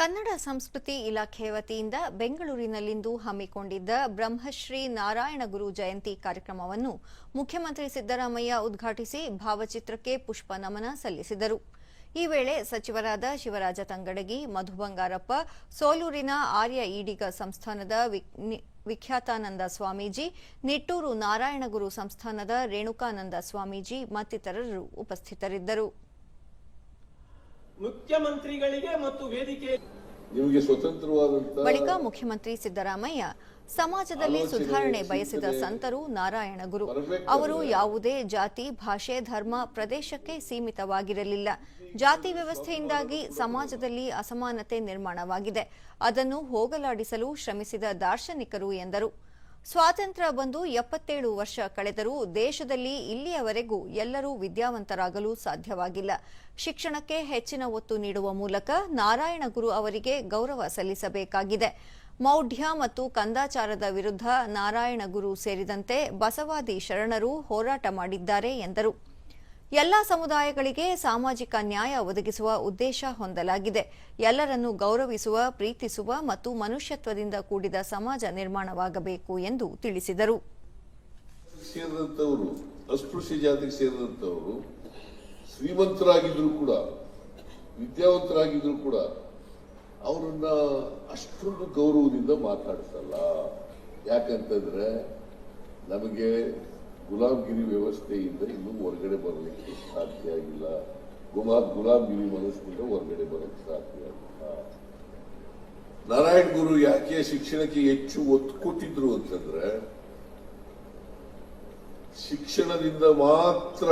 ಕನ್ನಡ ಸಂಸ್ಕೃತಿ ಇಲಾಖೆ ವತಿಯಿಂದ ಬೆಂಗಳೂರಿನಲ್ಲಿಂದು ಹಮ್ಮಿಕೊಂಡಿದ್ದ ಬ್ರಹ್ಮಶ್ರೀ ನಾರಾಯಣ ಗುರು ಜಯಂತಿ ಕಾರ್ಯಕ್ರಮವನ್ನು ಮುಖ್ಯಮಂತ್ರಿ ಸಿದ್ದರಾಮಯ್ಯ ಉದ್ಘಾಟಿಸಿ ಭಾವಚಿತ್ರಕ್ಕೆ ಪುಷ್ಪ ನಮನ ಸಲ್ಲಿಸಿದರು. ಈ ವೇಳೆ ಸಚಿವರಾದ ಶಿವರಾಜ ತಂಗಡಗಿ, ಮಧು ಬಂಗಾರಪ್ಪ, ಸೋಲೂರಿನ ಆರ್ಯ ಈಡಿಗ ಸಂಸ್ಥಾನದ ವಿಖ್ಯಾತಾನಂದ ಸ್ವಾಮೀಜಿ, ನಿಟ್ಟೂರು ನಾರಾಯಣಗುರು ಸಂಸ್ಥಾನದ ರೇಣುಕಾನಂದ ಸ್ವಾಮೀಜಿ ಮತ್ತಿತರರು ಉಪಸ್ಥಿತರಿದ್ದರು. ಮುಖ್ಯಮಂತ್ರಿಗಳಿಗೆ ಮತ್ತು ವೇದಿಕೆ ನಿಮಗೆ ಸ್ವತಂತ್ರವಾದಂತಹ ಬಳಿಕ ಮುಖ್ಯಮಂತ್ರಿ ಸಿದ್ದರಾಮಯ್ಯ ಸಮಾಜದಲ್ಲಿ ಸುಧಾರಣೆ ಬಯಸಿದ ಸಂತರು ನಾರಾಯಣ ಗುರು. ಅವರು ಯಾವುದೇ ಜಾತಿ ಭಾಷೆ ಧರ್ಮ ಪ್ರದೇಶಕ್ಕೆ ಸೀಮಿತವಾಗಿರಲಿಲ್ಲ. ಜಾತಿ ವ್ಯವಸ್ಥೆಯಿಂದಾಗಿ ಸಮಾಜದಲ್ಲಿ ಅಸಮಾನತೆ ನಿರ್ಮಾಣವಾಗಿದೆ. ಅದನ್ನು ಹೋಗಲಾಡಿಸಲು ಶ್ರಮಿಸಿದ ದಾರ್ಶನಿಕರು ಎಂದರು. ಸ್ವಾತಂತ್ರ್ಯ ಬಂದು ಎಪ್ಪತ್ತೇಳು ವರ್ಷ ಕಳೆದರೂ ದೇಶದಲ್ಲಿ ಇಲ್ಲಿಯವರೆಗೂ ಎಲ್ಲರೂ ವಿದ್ಯಾವಂತರಾಗಲು ಸಾಧ್ಯವಾಗಿಲ್ಲ. ಶಿಕ್ಷಣಕ್ಕೆ ಹೆಚ್ಚಿನ ಒತ್ತು ನೀಡುವ ಮೂಲಕ ನಾರಾಯಣ ಗುರು ಅವರಿಗೆ ಗೌರವ ಸಲ್ಲಿಸಬೇಕಾಗಿದೆ. ಮೌಢ್ಯ ಮತ್ತು ಕಂದಾಚಾರದ ವಿರುದ್ಧ ನಾರಾಯಣ ಗುರು ಸೇರಿದಂತೆ ಬಸವಾದಿ ಶರಣರು ಹೋರಾಟ ಮಾಡಿದ್ದಾರೆ ಎಂದರು. ಎಲ್ಲಾ ಸಮುದಾಯಗಳಿಗೆ ಸಾಮಾಜಿಕ ನ್ಯಾಯ ಒದಗಿಸುವ ಉದ್ದೇಶ ಹೊಂದಲಾಗಿದೆ. ಎಲ್ಲರನ್ನು ಗೌರವಿಸುವ, ಪ್ರೀತಿಸುವ ಮತ್ತು ಮನುಷ್ಯತ್ವದಿಂದ ಕೂಡಿದ ಸಮಾಜ ನಿರ್ಮಾಣವಾಗಬೇಕು ಎಂದು ತಿಳಿಸಿದರು. ಅಸ್ಪೃಶ್ಯ ಜಾತಿಗೆ ಸೇರಿದಂಥವರು ಕೂಡ, ವಿದ್ಯಾವಂತರಾಗಿದ್ರು ಕೂಡ, ಅವರನ್ನ ಅಷ್ಟೊಂದು ಗೌರವದಿಂದ ಮಾತಾಡ್ಸಲ್ಲ. ಯಾಕಂತಂದ್ರೆ, ನಮಗೆ ಗುಲಾಮ್ಗಿರಿ ವ್ಯವಸ್ಥೆಯಿಂದ ಇನ್ನೂ ಹೊರಗಡೆ ಬರಲಿಕ್ಕೆ ಸಾಧ್ಯ ಆಗಿಲ್ಲ ಗುಲಾಬ್, ಗುಲಾಬ್ಗಿರಿ ಮನಸ್ಸಿನಿಂದ ಹೊರಗಡೆ ಬರಲಿಕ್ಕೆ ಸಾಧ್ಯ ಆಗಿಲ್ಲ ನಾರಾಯಣ್ ಗುರು ಯಾಕೆ ಶಿಕ್ಷಣಕ್ಕೆ ಹೆಚ್ಚು ಒತ್ತು ಕೊಟ್ಟಿದ್ರು ಅಂತಂದ್ರೆ, ಶಿಕ್ಷಣದಿಂದ ಮಾತ್ರ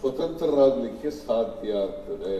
ಸ್ವತಂತ್ರರಾಗಲಿಕ್ಕೆ ಸಾಧ್ಯ ಆಗ್ತದೆ.